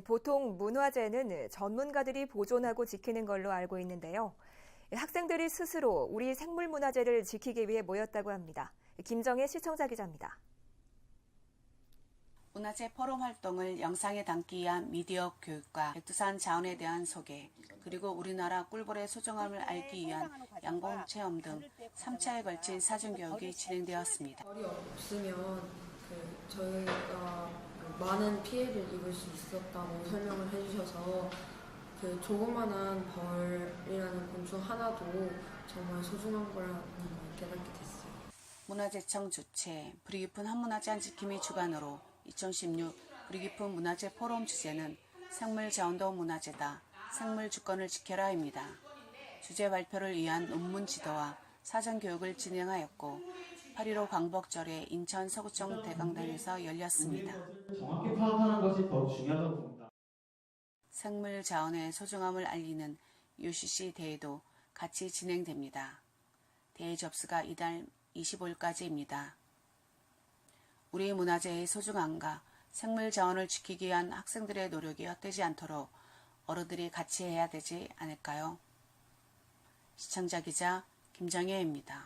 보통 문화재는 전문가들이 보존하고 지키는 걸로 알고 있는데요. 학생들이 스스로 우리 생물 문화재를 지키기 위해 모였다고 합니다. 김정혜 시청자 기자입니다. 문화재 포럼 활동을 영상에 담기 위한 미디어 교육과 백두산 자원에 대한 소개, 그리고 우리나라 꿀벌의 소중함을 알기 위한 양봉 체험 등 3차에 걸친 사전 교육이 진행되었습니다. 벌이 없으면 그 저희가 그 많은 피해를 입을 수 있었다고 설명을 해주셔서 그 조그만한 벌이라는 곤충 하나도 정말 소중한 거라는 걸 깨닫게 됐어요. 문화재청 주최 브리깊은 한문화재 한 지킴이 주관으로 2016 브리깊은 문화재 포럼 주제는 생물 자원도 문화재다. 생물 주권을 지켜라입니다. 주제 발표를 위한 논문 지도와 사전 교육을 진행하였고 8.15 광복절에 인천 서구청 대강당에서 열렸습니다. 정확히 파악하는 것이 더욱 중요하다고 봅니다. 생물 자원의 소중함을 알리는 UCC 대회도 같이 진행됩니다. 대회 접수가 이달 25일까지입니다. 우리 문화재의 소중함과 생물 자원을 지키기 위한 학생들의 노력이 헛되지 않도록 어른들이 같이 해야 되지 않을까요? 시청자 기자 김정혜입니다.